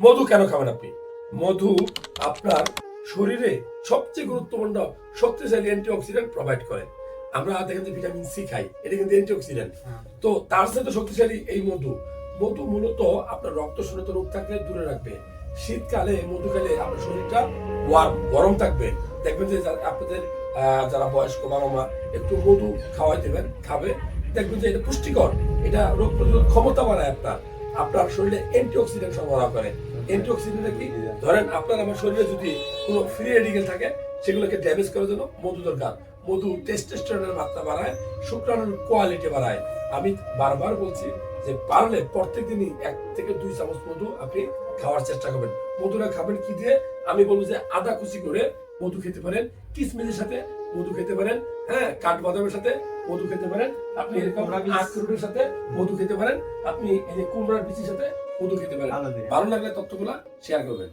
মধু কেন খাবেন আপনি? মধু আপনার শরীরে সবচেয়ে গুরুত্বপূর্ণ শক্তিশালী অ্যান্টিঅক্সিডেন্ট প্রোভাইড করে। আমরা দেখেন যে ভিটামিন সি খাই এটা কিন্তু অ্যান্টিঅক্সিডেন্ট তো তার সাথে শক্তিশালী এই মধু। মধু মূলত আপনার রক্ত শূন্যতা রোগ থাকলে দূরে রাখবে। শীতকালে মধু খেলে আপনার শরীরটা ওয়ার্ম গরম থাকবে। দেখবেন যে আপনাদের আহ, যারা বয়স্ক বাবা মা একটু মধু খাওয়াই দেবেন খাবে। দেখবেন যে এটা পুষ্টিকর এটা রোগ প্রতিরোধ ক্ষমতা বাড়ায় আপনার। আপনার শরীরে অ্যান্টিঅক্সিডেন্ট সরবরাহ করে। অ্যান্টিঅক্সিডেন্ট কি? ধরেন আপনার আমার শরীরে যদি কোনো ফ্রি রেডিকেল থাকে সেগুলোকে ড্যামেজ করার জন্য মধু দরকার। মধু টেস্টোস্টেরনের মাত্রা বাড়ায় শুক্রাণুর কোয়ালিটি বাড়ায়। আমি বারবার বলছি যে পারলে প্রত্যেক দিনই এক থেকে দুই চামচ মধু আপনি খাওয়ার চেষ্টা করবেন। মধুটা খাবেন কি দিয়ে? আমি বলব যে আদা কুচি করে মধু খেতে পারেন কিশমিশের সাথে মধু খেতে পারেন হ্যাঁ কাঠবাদামের সাথে মধু খেতে পারেন। আপনি এরকম আখরুটের। সাথে মধু খেতে পারেন। আপনি এই যে কুমড়ার বিচির সাথে মধু খেতে পারেন। ভালো লাগলে তথ্যগুলা শেয়ার করবেন।